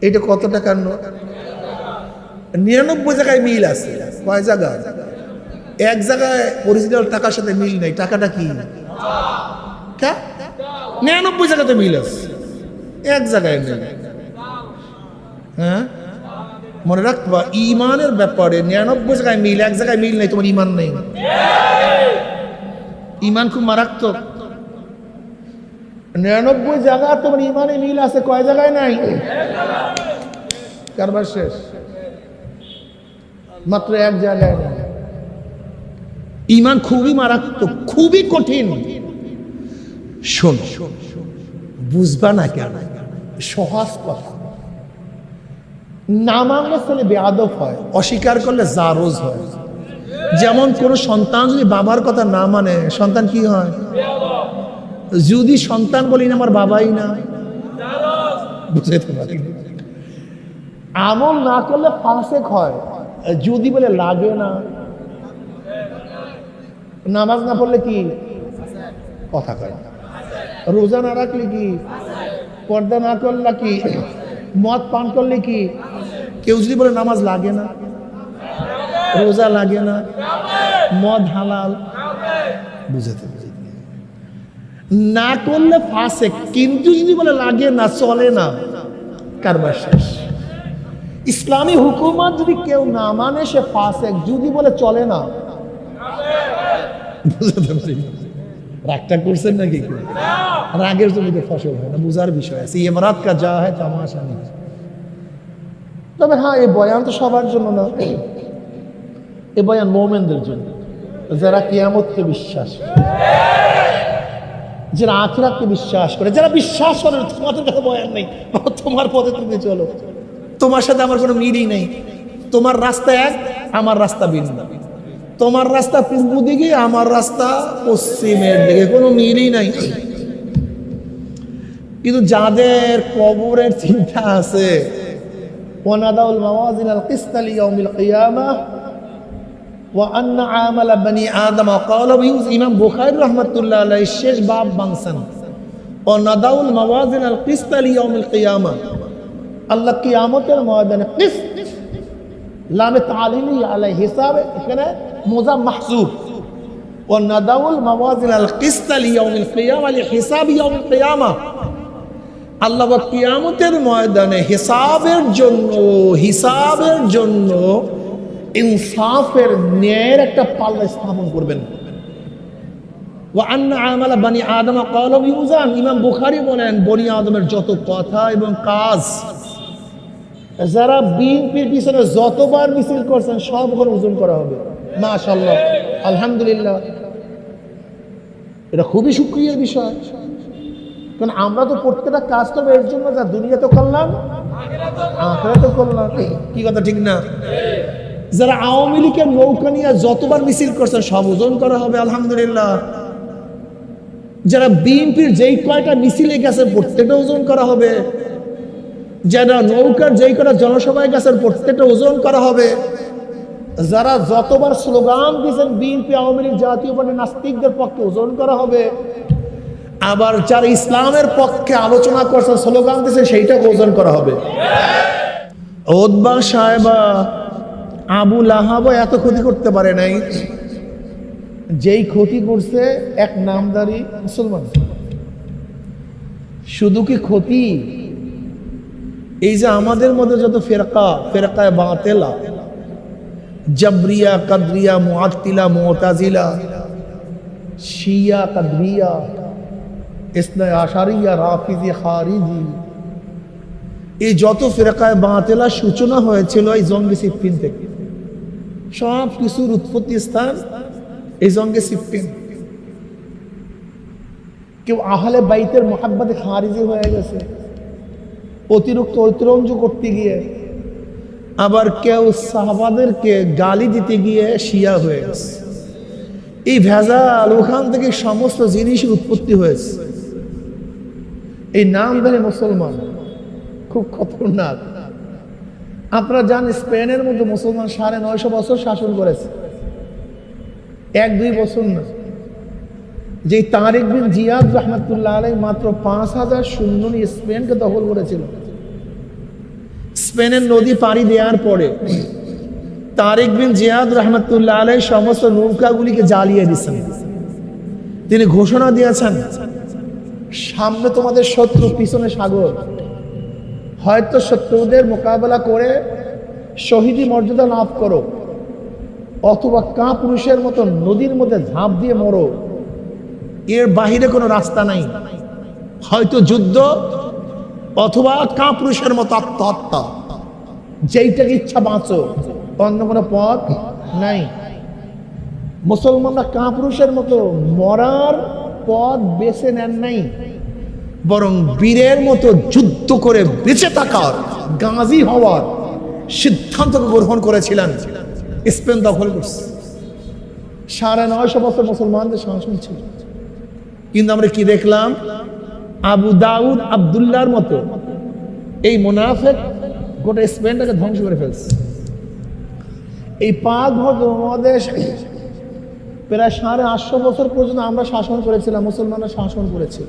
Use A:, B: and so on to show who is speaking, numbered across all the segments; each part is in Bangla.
A: এটা কত টাকার নোট? নিরানব্বই জায়গায় মিল আছে। কয় জায়গায় এক জায়গায় অরিজিনাল টাকার সাথে মিল নেই। টাকাটা কা? নিরানব্বই জায়গাতে মিল আছে। এক জায়গায় নেই। হ্যাঁ? মনে রাখবা, ইমানের ব্যাপারে নিরানব্বই জায়গায় মিল, এক জায়গায় মিল নেই, তোমার ইমান নেই। ইমান খুব মারাত্মক। নিরানব্বই জায়গা তোমার ইমানে মিল আছে, কয় জায়গায় নাই? কারবার শেষ। মাত্র এক জায়গায় নেই। ইমান খুবই মারাত্মক, খুবই কঠিন। শোন, বুঝবা না কেন, সহজ কথা। না মানলে ছেলে বেয়াদব হয়, অস্বীকার করলে জারোজ হয়। যেমন কোন সন্তান যদি বাবার কথা না মানে সন্তান কি হয়? যদি সন্তান বলি না আমার বাবাই না আমল না করলে ফাঁসেক হয়, যদি বলে লাগে না। নামাজ না পড়লে কি? কথা কয়। রোজা না রাখলে কি? পর্দা না করলে কি? মদ পান করলে কি? কেউ যদি বলে নামাজ লাগে না, রোজা লাগে না, মদ হালাল, বুঝাতে বুঝাতে না করলে ফাঁসে, কিন্তু যদি বলে লাগে না, চলে না, কারবার শেষ। ইসলামী হুকুমত যদি কেউ না মানে সে ফাঁসে, যদি বলে চলে না। বুঝাতে পারি রাগটা করছেন নাকি রাগের জমিতে ফসল হয় না, বুঝার বিষয় আছে। ইমরাত কা যা হয়, তামাশা নেই। তবে হ্যাঁ এই বয়ান তো সবার জন্য না। এ বয়ান মোমেনদের জন্য। যারা কিয়ামতকে বিশ্বাস যারা আখিরাতকে বিশ্বাস করে, যারা বিশ্বাস করে তোমাদের কাছে বয়ান নেই। তোমার পথে তুমি চলো। তোমার সাথে আমার কোনো মিলই নেই। তোমার রাস্তা এক, আমার রাস্তা ভিন্ন। তোমার রাস্তা পূর্ব দিকে, আমার রাস্তা পশ্চিমের দিকে, কোনো মিলই নাই। কিন্তু যাদের কবরের চিন্তা আছে, ওয়ানাদাউল মাওয়াজিন আল কিস্তালি ইয়াউমিল কিয়ামাহ ওয়ান্না আমাল আব্বানি আদম কলবিউজ ইমাম বুখারি রহমতুল্লাহ আলাই শেষ বাপ বাংসান। ও নাদাউল মাওয়াজিন আল কিস্ত আলী ইয়াউমুল আল্লাহ কিয়ামতের ময়দানে কিস্ত, লামে হিসাবে এখানে মোজা ও নাদাউল মাওয়াজিন আল কিস্ত আলী ইয়াউমুল কিয়ামা হিসাব ইয়াউমুল কিয়ামা। আল্লাহ কিয়ামতের ময়দানে হিসাবের জন্য হিসাবের জন্য ইনসাফের ন্যায়ের একটা পাল্লা স্থাপন করবেন। যত কথা এবং কাজ, যারা বিএনপির পিছনে যতবার মিছিল করছেন, সব ওখানে ওজন করা হবে। আলহামদুলিল্লাহ। এটা খুবই সুক্রিয়ার বিষয়। কারণ আমরা তো প্রত্যেকটা কাজ করব, এর জন্য যা দুনিয়া তো করলাম আখড়া তো করলাম। কি কথা, ঠিক না? যারা আওয়ামী লীগের নৌকা নিয়ে যতবার মিছিল করছেন সব ওজন করা হবে, আলহামদুলিল্লাহ। যারা বিএনপির যেই কয়টা মিছিলে গেছে, প্রত্যেকটা ওজন করা হবে। যারা নৌকার যেই কটা জনসভায় গেছেন প্রত্যেকটা ওজন করা হবে। যারা যতবার স্লোগান দিয়েছেন, বিএনপি, আওয়ামী লীগ, জাতীয় পার্টি নাস্তিকদের পক্ষে ওজন করা হবে। আবার যারা ইসলামের পক্ষে আলোচনা করছেন, স্লোগান দিয়েছেন, সেইটাকে ওজন করা হবে। ওদবা সাহেবা আবু লাহাবা এত ক্ষতি করতে পারে নাই। যেই ক্ষতি করছে, এক নামদারি মুসলমান। শুধু কি ক্ষতি? এই যে আমাদের মধ্যে যত ফেরকা, ফেরকায় বাতেলা, জবরিয়া, কাদরিয়া, মুআত্তিলা, মুতাজিলা, শিয়া, কাদরিয়া ইসনা আশারিয়া, রাফিজি, খারিজি, এই যত ফেরকায় বাতেলা সূচনা হয়েছিল এই জঙ্গি সিফিন থেকে। সব কিছুর উৎপত্তি স্থান এই জঙ্গে সিফিন কেউ আহলে বাইতের মোহাব্বতে খারিজি হয়ে গেছে। অতিরিক্ত ঐতিরঞ্জ করতে গিয়ে আবার কেউ সাহাবাদেরকে গালি দিতে গিয়ে শিয়া হয়ে গেছে। এই ভেজাল, ওখান থেকে সমস্ত জিনিসের উৎপত্তি হয়েছে। এই নাম ধরে মুসলমান, খুব খতরনাক। আপনারা জানেন স্পেনের মধ্যে মুসলমান সাড়ে নয়শো বছর শাসন করেছে। এক, দুই বছর না। যে তারেক বিন জিয়াদ রহমতুল্লাহ আলাই মাত্র পাঁচ হাজার শূন্য নিয়ে স্পেনকে দখল করেছিল। স্পেনের নদী পাড়ি দেওয়ার পরে তারেক বিন জিয়াদ রহমতুল্লাহ আলাই সমস্ত নৌকাগুলিকে জ্বালিয়ে দিচ্ছেন তিনি ঘোষণা দিয়েছেন, সামনে তোমাদের শত্রু, পিছনে সাগর। হয়তো শত্রুদের মোকাবেলা করে শহীদি মর্যাদা লাভ করো, অথবা কা পুরুষের মতো নদীর মধ্যে ঝাঁপ দিয়ে মরো, এর বাহিরে কোনো রাস্তা নাই। হয়তো যুদ্ধ অথবা কা পুরুষের মতো আত্মহত্যা। যেইটাকে ইচ্ছা বাঁচো, অন্য কোনো পথ নাই। মুসলমানরা কা পুরুষের মতো মরার পথ বেছে নেন নাই। বরং বীরের মতো যুদ্ধ করে বেঁচে থাকার, গাজী হওয়ার সিদ্ধান্ত গ্রহণ করেছিলেন স্পেন দখল করছে। সাড়ে নয়শো বছর মুসলমানদের শাসন ছিল। কিন্তু আমরা কি দেখলাম? আবু দাউদ আবদুল্লাহর মতো এই মোনাফেক গোটা স্পেনটাকে ধ্বংস করে ফেলছে। এই পাক মহাদেশ প্রায় সাড়ে আটশো বছর পর্যন্ত আমরা শাসন করেছিলাম, মুসলমানরা শাসন করেছিল।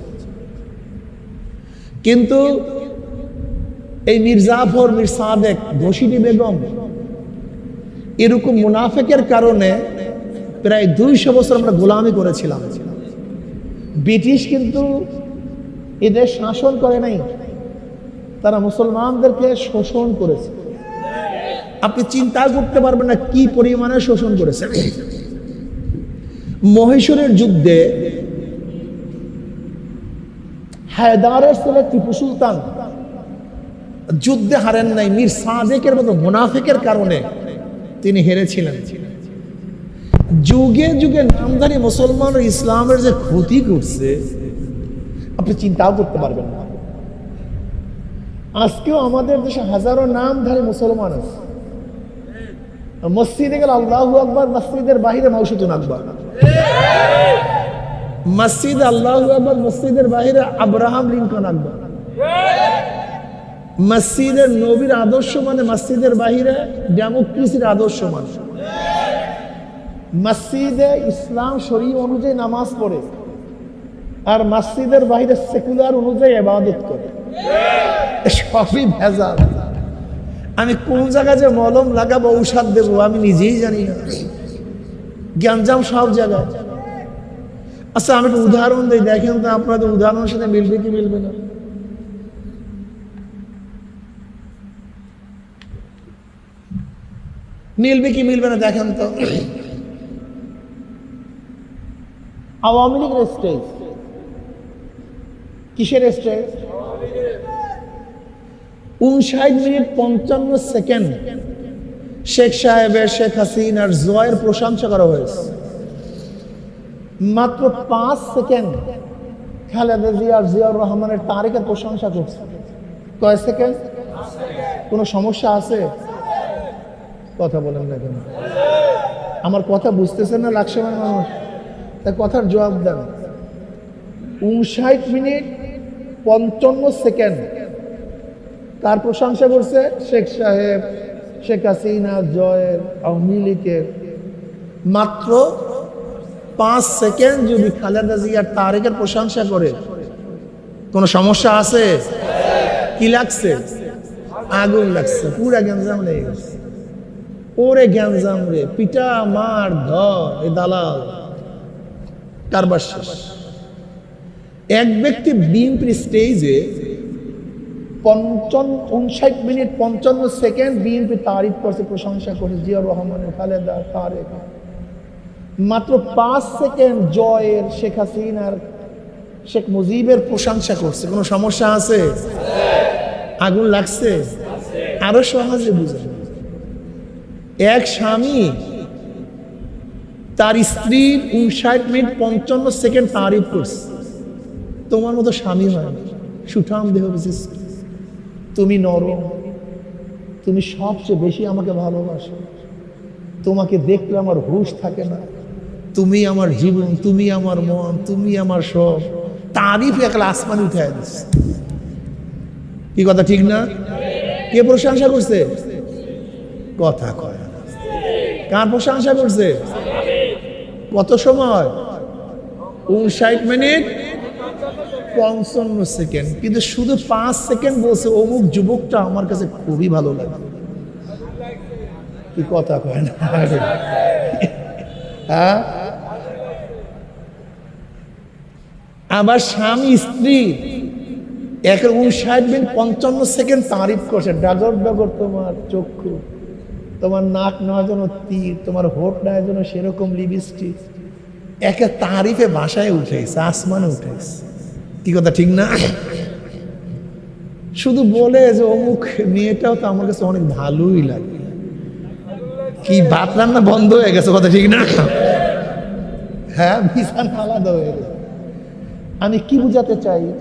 A: কিন্তু এই মির্জাফর, মির সাদেক বেগম এরকম মুনাফেকের কারণে প্রায় দুইশো বছর আমরা গোলামি করেছিলাম। ব্রিটিশ কিন্তু এদের শাসন করে নাই। তারা মুসলমানদেরকে শোষণ করেছে। আপনি চিন্তা করতে পারবেন না কি পরিমাণে শোষণ করেছে। মহেশ্বরের যুদ্ধে হায়দারের ছেলে টিপু সুলতান। যুদ্ধে হারেন নাই, মীর সাদেকের মতো মুনাফেকের কারণে তিনি হেরেছিলেন। যুগে যুগে নামধারী মুসলমান ইসলামের যে ক্ষতি করছে, আপনি চিন্তাও করতে পারবেন না। আজকেও আমাদের দেশে হাজারো নামধারী মুসলমান আছে। মসজিদে গেলে আল্লাহ আকবর, মসজিদের বাহিরে মৌসুদুন আকবর। মসজিদ আল্লাহ আকবর, মসজিদের বাহিরে আব্রাহাম লিঙ্কন আকবর মসজিদের নবীর আদর্শ মানে মসজিদের বাহিরে ডেমোক্রেসির আদর্শ মানে। মসজিদে ইসলাম শরী অনুযায়ী নামাজ পড়ে আর মসজিদের বাইরে সেকুলার অনুযায়ী এবাদত করে। সবই ভেজাল। আমি কোন জায়গায় যে মলম লাগাবো ঔষধ দেবো আমি নিজেই জানি না। জ্ঞানজাম সব জায়গায়। আচ্ছা আমি একটা উদাহরণ দিই, দেখেন তো আপনাদের উদাহরণের সাথে মিলবে কি মিলবে না? মিলবে কি মিলবে না, দেখেন তো। আওয়ামী লীগের স্টেজ। কিসের স্টেজ? উনষাট মিনিট পঞ্চান্ন সেকেন্ড শেখ সাহেবের, শেখ হাসিনার জয়ের প্রশংসা করা হয়েছে। মাত্র পাঁচ সেকেন্ড খালেদা জিয়ার জিয়াউর রহমানের তারিখের প্রশংসা করছে। কয় সেকেন্ড? কোনো সমস্যা আছে? কথা বলেন না কেন? আমার কথা বুঝতেছেন না মানে মানুষ। তা কথার জবাব দেন। উনষাট মিনিট পঞ্চান্ন সেকেন্ড। তার প্রশংসা করছে? শেখ সাহেব, শেখ হাসিনা, জয়ের আওয়ামী লীগের। মাত্র পাঁচ সেকেন্ড যদি খালেদা জিয়ার তারেকের প্রশংসা করে, কোনো সমস্যা আছে? কি লাগছে? আগুন লাগছে, পুরা গ্যাঞ্জাম লেগে গেছে। ওরে গ্যাঞ্জাম রে, পিটা মার ধর দালাল। কারবার শেষ। এক ব্যক্তি বিএনপির স্টেজে পঞ্চান্ন উনষাট মিনিট পঞ্চান্ন সেকেন্ড বিএনপি তারিফ করছে, প্রশংসা করে জিয়া রহমানের খালেদা, তারেক। মাত্র পাঁচ সেকেন্ড জয়ের শেখ হাসিনার শেখ মুজিবের প্রশংসা করছে। কোনো সমস্যা আছে? আগুন লাগছে? আরও সহজে বুঝে এক স্বামী তার স্ত্রীর উনষাট মিনিট পঞ্চান্ন সেকেন্ড তারিফ করছে। তোমার মতো স্বামী হয় সুঠাম দেহ বিশিষ্ট তুমি নরম। তুমি সবচেয়ে বেশি আমাকে ভালোবাসো। তোমাকে দেখলে আমার হুশ থাকে না। তুমি আমার জীবন, তুমি আমার মন, তুমি আমার সব। তারিফ একলা আসমান উঠে দিচ্ছে কি কথা, ঠিক না? কে প্রশংসা করছে? কথা কয় কার প্রশংসা করছে? কত সময়? উনষাট মিনিট? পঞ্চান্ন সেকেন্ড। কিন্তু শুধু পাঁচ সেকেন্ড বলছে, অমুক যুবকটা আমার কাছে খুবই ভালো লাগে। কি কথা কয় না? হ্যাঁ? আবার স্বামী, স্ত্রী এক উনষাট মিনিট, পঞ্চান্ন সেকেন্ড তারিফ করছে, ডাগর ডাগর তোমার চক্ষু, তোমার নাক নেওয়ার জন্য তীর, তোমার হোট নেওয়ার জন্য সেরকম লিপস্টিক। একে তারিফে ভাষায় উঠেছে, আসমানে উঠেছে। কি কথা, ঠিক না? শুধু বলে যে, অমুক মেয়েটাও তো আমার কাছে অনেক ভালোই লাগে। কি ভাত রান্না বন্ধ হয়ে গেছে, কথা ঠিক না? হ্যাঁ বিছানা আলাদা হয়ে গেছে। আমি কি বুঝাতে চাই?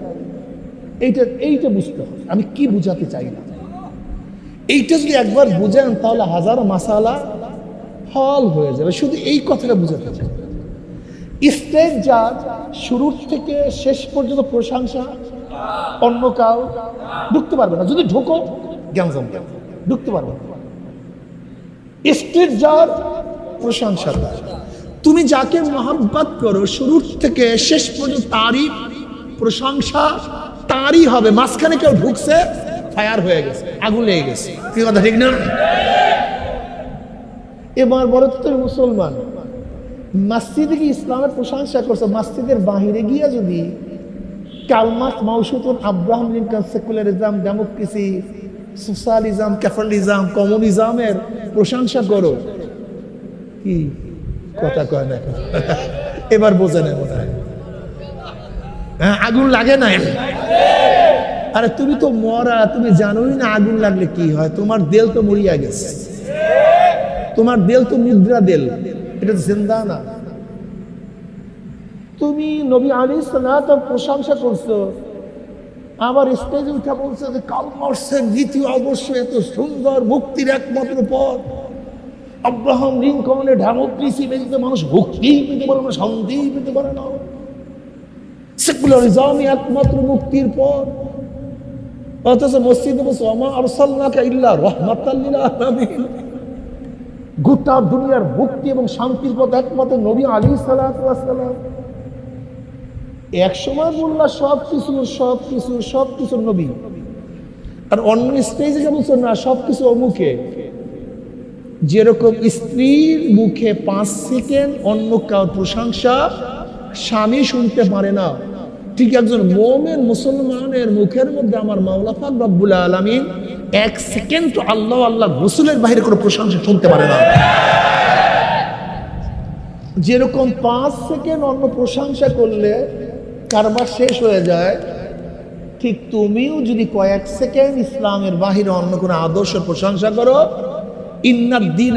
A: এইটা এইটা বুঝতে হবে। আমি কি বুঝাতে চাই না? এইটা যদি একবার বুঝেন, তাহলে হাজার মাসালা হল হয়ে যাবে। শুধু এই কথাটা বুঝাতে চাই। স্টেজ যা, শুরুর থেকে শেষ পর্যন্ত প্রশংসা, অন্য কাউ ঢুকতে পারবে না। যদি ঢোকো জমবে। ঢুকতে পারবে না। স্টেজ যার, প্রশংসা তুমি যাকে মহাব্বত করো, শুরুর থেকে শেষ পর্যন্ত তারই প্রশংসা, তারই হবে। মাঝখানে কেউ ঢুকছে ফায়ার হয়ে গেছে, আগুন লেগে গেছে। কি কথা, ঠিক না? এবার বলো তো তুমি মুসলমান, মসজিদে কি ইসলামের প্রশংসা করছ? মসজিদের বাহিরে গিয়া যদি কালমাস মাউসুতুন, Abraham Lincoln, secularism, democracy, socialism, capitalism, কমিউনিজমের প্রশংসা করো। কি? কথা কয় না। এবার বোঝে না মনে হয়। আগুন লাগে না? আরে, তুমি তো মরা, তুমি জানোই না আগুন লাগলে কি হয়। তোমার দেল তো মরিয়া গেছে। তোমার দেল তো মুদ্রা দেল। এটা তো জিন্দা না। তুমি নবী আলী সালাম প্রশংসা করছ। আবার স্টেজে উঠে বলছে যে কালমার্সের নীতি অবশ্যই এত সুন্দর মুক্তির একমাত্র পথ। আব্রাহাম লিঙ্কনের ডেমোক্রেসি মেঝেতে মানুষ মুক্তি পেতে পারে না, শান্তি পেতে পারে না। সেকুলারিজমই একমাত্র মুক্তির পর অথচ মসজিদে বসে আমা আরসাল্লাকা ইল্লা রহমাতাল্লিল আলামিন। গোটা দুনিয়ার মুক্তি এবং শান্তির পথ একমাত্র নবী আলী সালাম। এক সময় বললা, সব কিছু সব কিছু সব কিছু নবী। আর অন্য স্টেজে যে বলছো, না, সব কিছু অমুখে যেরকম স্ত্রীর মুখে পাঁচ সেকেন্ড, অন্য কার প্রশংসা স্বামী শুনতে পারে না। ঠিক একজন মোমেন মুসলমানের মুখের মধ্যে আমার মাওলা পাক রব্বুল আলমিন এক সেকেন্ড তো আল্লাহ আল্লাহ রসুলের বাইরে কোনো প্রশংসা শুনতে পারে না। যেরকম পাঁচ সেকেন্ড অন্য প্রশংসা করলে কারবার শেষ হয়ে যায়, ঠিক তুমিও যদি কয়েক সেকেন্ড ইসলামের বাহিরে অন্য কোনো আদর্শ প্রশংসা করো ইন্নার দিন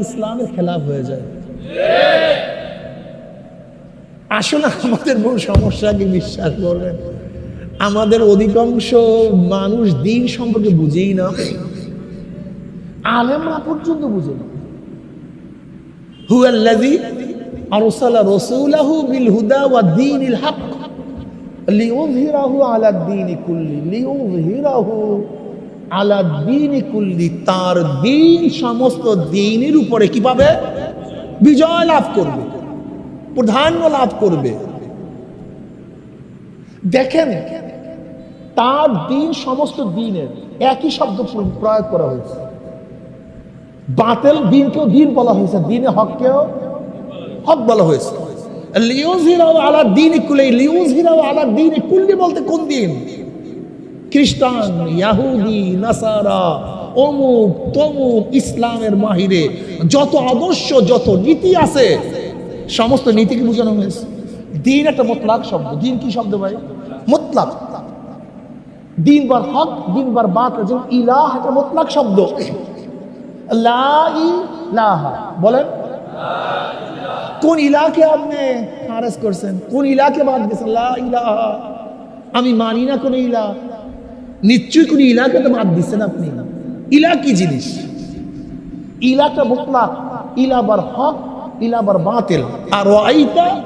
A: ইসলামের খেলাফ হয়ে যায়। আসলে আমাদের মূল সমস্যাকে বিশ্বাস করবেন? আমাদের অধিকাংশ মানুষ দিন সম্পর্কে বুঝেই না। আলেমরা পর্যন্ত বুঝে না। হুয়াল্লাযী আরসালা রাসূলাহু বিল হুদা ওয়া দীনিল হক আলা কুল্লি আলা দ্বীনি কুল্লি, তার দিন সমস্ত দিনের উপরে কি পাবে বিজয় লাভ করবে, প্রাধান্য লাভ করবে। দেখেন, তার দিন সমস্ত দিনের একই শব্দ প্রয়োগ করা হয়েছে। বাতেল দিনকেও দিন বলা হয়েছে, দিনে হককেও হক বলা হয়েছে। লিউজহিরাও আলা দিন কুলে লিউজহিরাও আলা দিন কুল্লি বলতে কোন দিন? খ্রিস্টান, ইয়াহুদি, নাসারা, অমুক তমুক ইসলামের মাহিরে, যত আদর্শ, যত নীতি আছে, সমস্ত নীতিকে বোঝানো হয়েছে। দিন একটা মোতলাক শব্দ। দিন কি শব্দ ভাই? মোতলাক। দিন বার হক দিন বার যেমন ইলাহ একটা মোতলাক শব্দ। ইলাহা। বলেন। কোন ইলাকে আপনি খারেজ করছেন? কোন ইলাকে বাদ দিয়েছেন? ইলাহা। আমি মানি না কোন ইলা নিশ্চয়ই কোন ইলাকে তো বাদ দিচ্ছেন আপনি। ইলা কি জিনিস? ইলাটা মুতলাক, ইলাবার হক, ইলাবার বাতিল। আর আইতা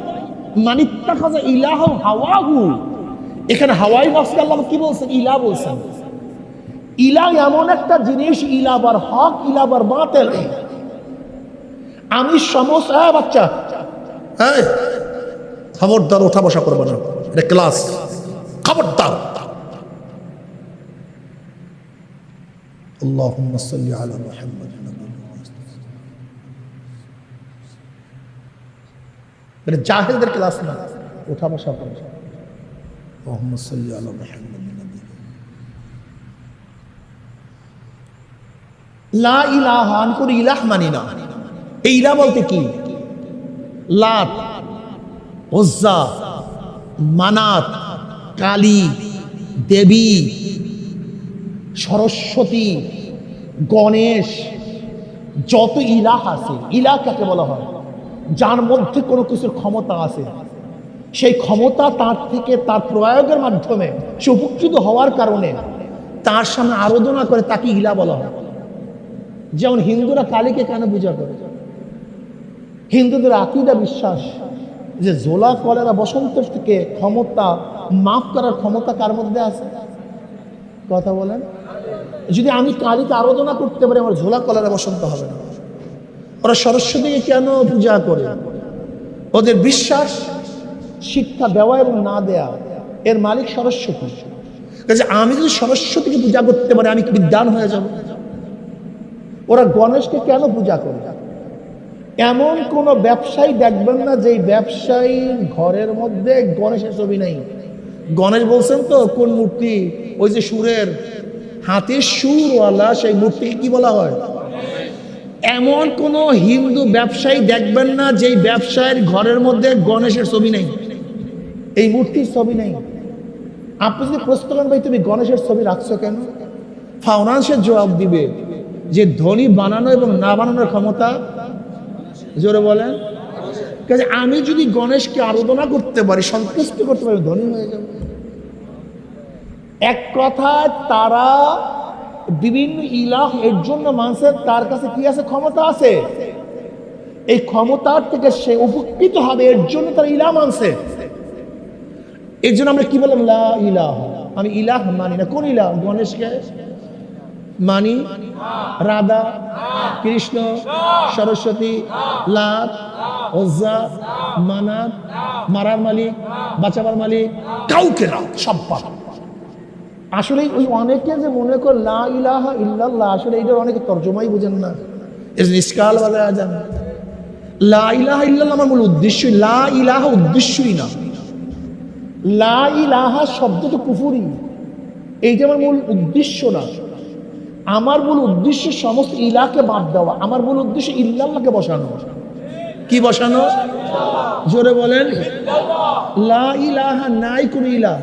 A: মানিত্তা খাজা ইলাহ হাওয়াহু। এখানে হাওয়াই নফসকে আল্লাহ কি বলছেন? ইলা বলছেন। ইলা এমন একটা জিনিস, ইলাবার হক, ইলাবার বাতিল। আমি সমস্ত হ্যাঁ বাচ্চা। হ্যাঁ। খবরদার, ওঠা বসা করব না। এটা ক্লাস। খবরদার। اللهم صل على محمد মানে জাহেলদের ক্লাস না ওঠা বসা করে اللهم صل على محمد লা ইলাহা আমি কোনো ইলাহ মানি না এই ইলাহ বলতে কি লাত ওজ্জা মানাত কালী দেবী সরস্বতী, গণেশ, যত ইলাহ আছে ইলাহ কাকে বলা হয়? যার মধ্যে কোনো কিছুর ক্ষমতা আছে। সেই ক্ষমতা তার থেকে তার প্রয়োগের মাধ্যমে সে উপকৃত হওয়ার কারণে তার সামনে আরাধনা করে তাকে ইলা বলা হয়। যেমন হিন্দুরা কালীকে কেন পূজা করে? হিন্দুদের আকিদা বিশ্বাস যে জোলা কলেরা বসন্ত থেকে ক্ষমতা, মাফ করার ক্ষমতা কার মধ্যে আছে? কথা বলেন। যদি আমি কালীকে আরাধনা করতে পারি, আমার ঝোলা কলারে বসন্ত হবে না। ওরা সরস্বতীকে কেন পূজা করে? ওদের বিশ্বাস, শিক্ষা দেওয়া এবং না দেয়া, এর মালিক সরস্বতী। কাজে আমি যদি সরস্বতীকে পূজা করতে পারি, আমি বিদ্যান হয়ে যাব? ওরা গণেশকে কেন পূজা করে? এমন কোন ব্যবসায়ী দেখবেন না যে ব্যবসায়ীর ঘরের মধ্যে গণেশের ছবি নেই। গণেশ বলছেন তো, কোন মূর্তি? ওই যে সুরের হাতের সুরওয়ালা সেই মূর্তিকে কি বলা হয়? এমন কোন হিন্দু ব্যবসায়ী দেখবেন না যেই ব্যবসায়ীর ঘরের মধ্যে গণেশের ছবি নেই। এই মূর্তির ছবি নেই। আপনি যদি প্রশ্ন করেন, ভাই, তুমি গণেশের ছবি রাখছো কেন? ফাউনান্সের জবাব দিবে যে ধনী বানানো এবং না বানানোর ক্ষমতা, জোরে বলেন। আমি যদি গণেশকে আরাধনা করতে পারি, সন্তুষ্ট করতে পারি ধনী হয়ে যাব। এক কথায় তারা বিভিন্ন ইলাহ এর জন্য মানুষের তার কাছে কি আছে? ক্ষমতা আছে। এই ক্ষমতার থেকে সে উপকৃত হবে, এর জন্য তারা ইলাহ মানছে। এর জন্য আমরা কি বললাম? লা ইলাহ। আমি ইলাহ মানি না। কোন ইলাহ? গণেশকে মানি, রাধা, কৃষ্ণ, সরস্বতী লাত ওজা মানাত মারার মালিক, বাঁচাবার মালিক, কাউকে না, সব পাপ আসলে ওই অনেকে যে মনে কর লা ইলাহা ইল্লাল্লাহ, আসলে এটার অনেকে তর্জমাই বুঝেন না। নিষ্কাল বাজা যান লা ইলাহা ইল্লাল্লাহ আমার মূল উদ্দেশ্য লা ইলাহা উদ্দেশ্যই না। লা ইলাহা শব্দ তো কুফুরি। এইটা আমার মূল উদ্দেশ্য না। আমার মূল উদ্দেশ্য সমস্ত ইলাকে বাদ দেওয়া। আমার মূল উদ্দেশ্য ইল্লাল্লাহকে বসানো। কি বসানো? জোরে বলেন। লা ইলাহা নাই কোন ইলাহ।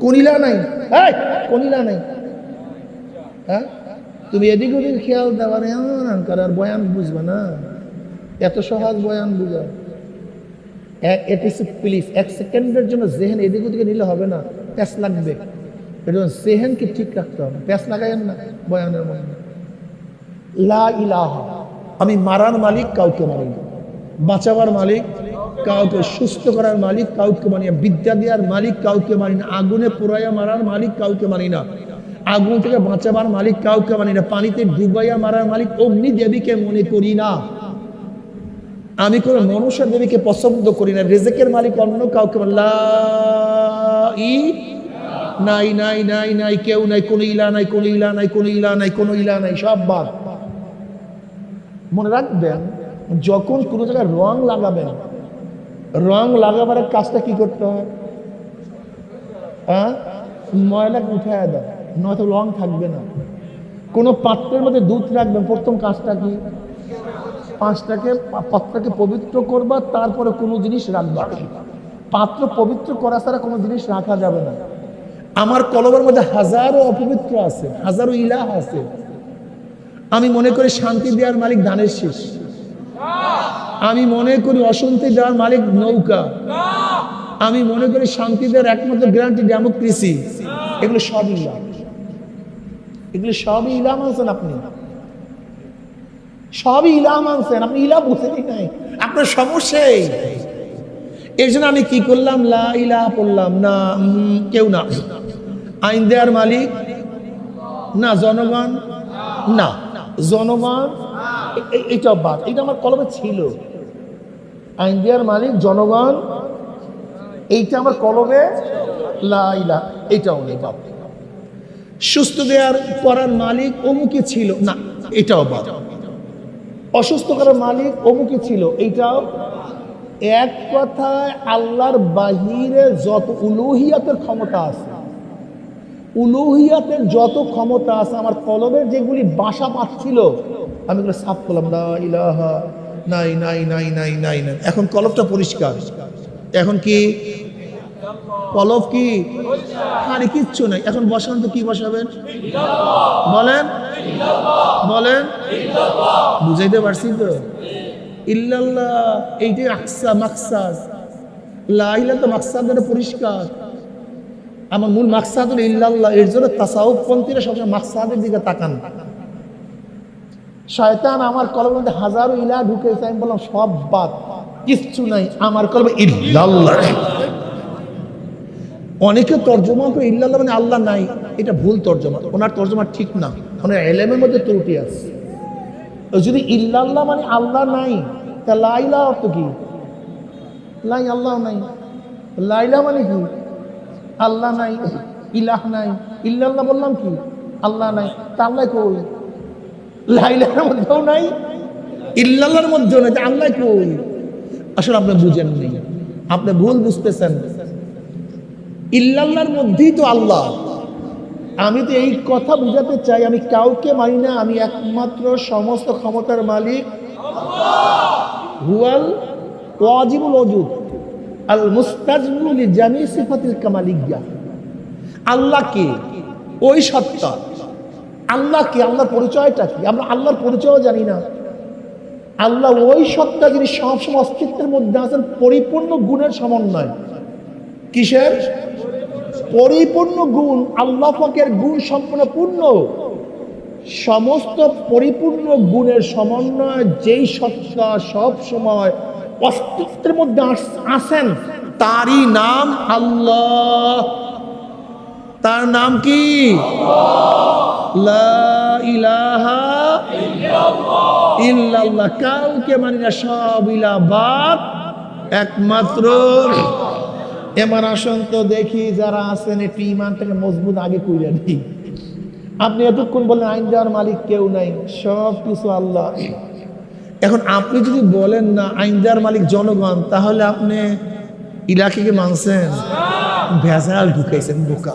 A: কোন ইলাহ নাই? এই, কোন ইলাহ নাই। হ্যাঁ তুমি এদিক ওদিক খেয়াল দেওয়ার এমন করে আর বয়ান বুঝবে না। এত সহজ বয়ান বুঝা। প্লিজ এক সেকেন্ডের জন্য জেহেন এদিক ওদিকে নিলে হবে না। প্যাস লাগবে। এটা জেহেনকে ঠিক রাখতে হবে। প্যাস লাগাইয়েন না বয়ানের মধ্যে। লা ইলাহা। আমি মারার মালিক কাউকে মারি বাঁচাবার মালিক কাউকে সুস্থ করার মালিক, কাউকে মানি না বিদ্যা দেওয়ার মালিক, কাউকে মানি না। আগুনে পোড়াইয়া মারার মালিক কাউকে মানি না। আগুন থেকে বাঁচাবার মালিক কাউকে মানি না। পানিতে ডুবাইয়া মারার মালিক অগ্নি দেবীকে মনে করি না। আমি কোন মনুষ্য দেবীকে পছন্দ করি না। রেজেকের মালিক অন্য কাউকে ই নাই নাই নাই নাই, কেউ নাই, কোনো ইলা নাই, কোনো ইলা নাই, কোনো ইলা নাই, কোনো ইলা নাই, সব বাদ। মনে রাখবেন, যখন কোনো জায়গায় রং লাগাবেন রং লাগাবার কাজটা কি করতে হয়? হ্যাঁ? ময়লাকে উঠায় দাও, নয়তো রং থাকবে না। কোনো পাত্রের মধ্যে দুধ রাখবেন প্রথম কাজটা কি? পাঁচটাকে পাত্রকে পবিত্র করবা, তারপরে কোনো জিনিস রাখবা। পাত্র পবিত্র করা ছাড়া কোনো জিনিস রাখা যাবে না। আমার কলমের মধ্যে হাজারো অপবিত্র আছে, হাজারো ইলাহ আছে। আমি মনে করি শান্তি দেওয়ার মালিক দানের শীষ। আমি মনে করি অশান্তি দেওয়ার মালিক নৌকা। আমি মনে করি শান্তি দেওয়ার একমাত্র গ্যারান্টি ডেমোক্রেসি এগুলো সব ইলাম। এগুলো সবই ইলাম আনছেন আপনি। সবই ইলাম আনছেন। আপনি ইলা বুঝেনি নাই। আপনার সমস্যাই এই। জন্য আমি কি করলাম? লা ইলাহা পড়লাম না কেউ না। আইন দেওয়ার মালিক? না, জনগণ? না। জনগণ? এটা বাদ। এটা আমার কলমে ছিল। আইন দেওয়ার মালিক, জনগণ, এইটা আমার কলমে, লা ইলাহা এটাও নেই, বাপ। সুস্থ দেওয়ার করার মালিক অমুকে ছিল, না, এটাও বাদ অসুস্থ করার মালিক অমুকে ছিল, এইটাও এক কথায় আল্লাহর বাহিরে যত উলুহিয়াতের ক্ষমতা আছে, উলুহিয়াতের যত ক্ষমতা আছে, আমার কলবের যেগুলি বাসা পাচ্ছিল আমি সাফ করলাম না ইলাহা নাই নাই নাই নাই নাই নাই এখন কলবটা পরিষ্কার। এখন কি? কলব কি? আরে কিচ্ছু নাই। এখন বসান তো কি বসাবেন? বলেন। বলেন। বুঝাইতে পারছি তো? ইল্লাল্লাহ, এইটাই আকসা, মাকসাদ। লাইলা তো মাকসাদ মানে পরিষ্কার। আমার মূল মাকসাদ ইল্লাল্লাহ, এর জন্য তাসাউফ পন্থীরা সবসময় মাকসাদের দিকে তাকান। শয়তান আমার কলমের মধ্যে হাজারো ইলা ঢুকেছে, আমি বললাম, সব বাদ। কিচ্ছু নাই, আমার কলমে ইল্লাল্লাহ। অনেকে তর্জমা করে ইল্লাল্লাহ মানে আল্লাহ নাই, এটা ভুল তর্জমা। ওনার তর্জমা ঠিক না ওনার এলেমের মধ্যে ত্রুটি আছে। যদি ইল্লাল্লাহ মানে আল্লাহ নাই, তা লাইলা অর্থ কি? লাই আল্লাহ নাই। লাইলা মানে কি? আল্লাহ নাই, ইলাহ নাই। ইল্লাল্লাহ বললাম কি? আল্লাহ নাই। তা আল্লাহ কই? লাইলার মধ্যেও নাই, ইল্লাল্লাহর মধ্যেও নাই। আল্লাহ কই? আসলে আপনি বুঝেন নেই আপনি ভুল বুঝতেছেন। ইল্লাল্লাহর মধ্যেই তো আল্লাহ। আমি তো এই কথা বুঝাতে চাই, আমি কাউকে মানি না, আমি একমাত্র সমস্ত ক্ষমতার মালিক। হুয়াল ওয়াজিবুল ওজুদ। আল মুস্তাজমুল জামি সিফাতিল কামালিজ্ঞা আল্লাহ কে? ওই সত্তা। আল্লাহ কে? আল্লাহর পরিচয়টা কি? আমরা আল্লাহর পরিচয়ও জানি না। আল্লাহ ওই সত্তা যিনি সবসময় অস্তিত্বের মধ্যে আছেন, পরিপূর্ণ গুণের সমন্বয়। কিসের? পরিপূর্ণ গুণ, আল্লাহ পাকের গুণ সম্পূর্ণ পূর্ণ। সমস্ত পরিপূর্ণ গুণের সমন্বয় যেই সত্তা সব সময় অস্তিত্বের মধ্যে আস- আসেন তারই নাম আল্লাহ। তার নাম কি? ইল্লাল্লাহ। কাউকে মানি না, সব ইলাবাদ একমাত্র। এমন আসন তো দেখি যারা আছেন, একটু ইমানটাকে মজবুত আগে কইরা নেই। আপনি এতক্ষণ বললেন, আইন দেওয়ার মালিক কেউ নাই। সব কিছু আল্লাহ। এখন আপনি যদি বলেন না, আইন দেওয়ার মালিক জনগণ, তাহলে আপনি ইলাকাকে মানছেন? ভেজাল ঢুকাইছেন বোকা।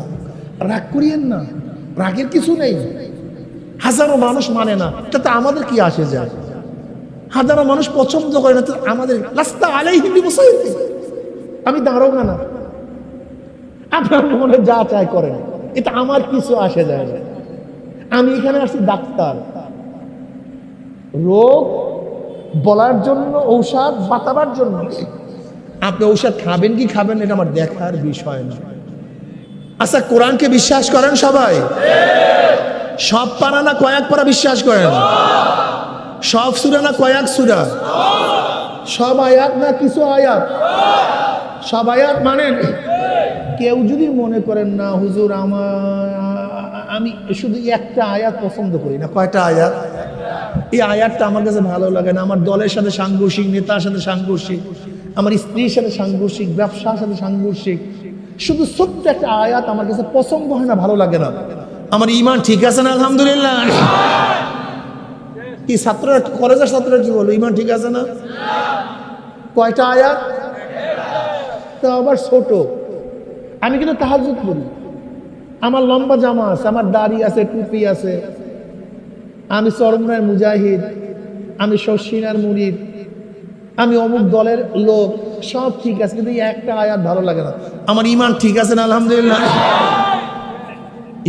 A: রাগ করিয়েন না। রাগের কিছু নেই। হাজারো মানুষ মানে না, তাতে আমাদের কি আসে যায়? হাজারো মানুষ পছন্দ করে না আমাদের রাস্তা আলাই হিন্দি আমি দাঁড়োগা না। আপনার মনে যা চাই করেন। এটা আমার কিছু আসে যায় না। আমি এখানে আসছি ডাক্তার। রোগ বলার জন্য, ঔষধ বাতাবার জন্য। আপনি ঔষধ খাবেন কি খাবেন, এটা আমার দেখার বিষয় না। আচ্ছা কোরআনকে বিশ্বাস করেন সবাই? সব পারা না কয়েক পারা বিশ্বাস করেন? সব সুরা না কয়েক সুরা? সব আয়াত না কিছু আয়াত? সব আয়াত মানেন? কেউ যদি মনে করেন, না, হুজুর আমার আমি শুধু একটা আয়াত পছন্দ করি না। কয়টা আয়াত? এই আয়াতটা আমার কাছে ভালো লাগে না। আমার দলের সাথে সাংঘর্ষিক, নেতার সাথে সাংঘর্ষিক, আমার স্ত্রীর সাথে সাংঘর্ষিক, ব্যবসার সাথে সাংঘর্ষিক শুধু ছোট্ট একটা আয়াত আমার কাছে পছন্দ হয় না, ভালো লাগে না। আমার ইমান ঠিক আছে না, আলহামদুলিল্লাহ। কি ছাত্ররা, কলেজের ছাত্ররা কি বলো ইমান ঠিক আছে না? কয়টা আয়াত? তা আবার ছোট। আমি কিন্তু তাহাজুদ করি। আমার লম্বা জামা আছে, আমার দাড়ি আছে, টুপি আছে। আমি চরমনার মুজাহিদ, আমি শশিনার মুরিদ, আমি অমুক দলের লোক, সব ঠিক আছে, কিন্তু একটা আয়াত ভালো লাগে না। আমার ইমান ঠিক আছে না, আলহামদুলিল্লাহ?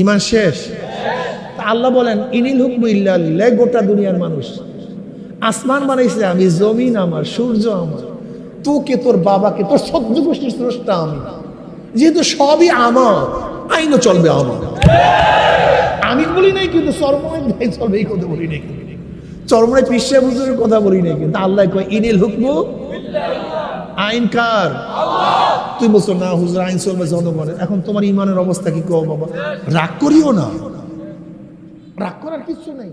A: ইমান শেষ? আল্লাহ বলেন, ইনিল হুকম ইল্লাহ গোটা দুনিয়ার মানুষ। আসমান বানাইছে আমি, জমিন আমার, সূর্য আমার। তোকে, তোর বাবাকে, তোর সদ্য গোষ্ঠীর স্রষ্টা আমি। যেহেতু সবই আমার, আইনও চলবে আমার। আমি বলি নাই কিন্তু চরমনায় ভাই চলবে, এই কথা বলি নাই কিন্তু। চরমনায় পিসা কথা বলি নাই কিন্তু। আল্লাহ কয়, ইনিল হুকম আইন কার? তুই বলছো, না, হুজুর, আইন চলবে, জনগণের। এখন তোমার ইমানের অবস্থা কি কো বাবা? রাগ করিও না। রাগ করার কিছু নেই।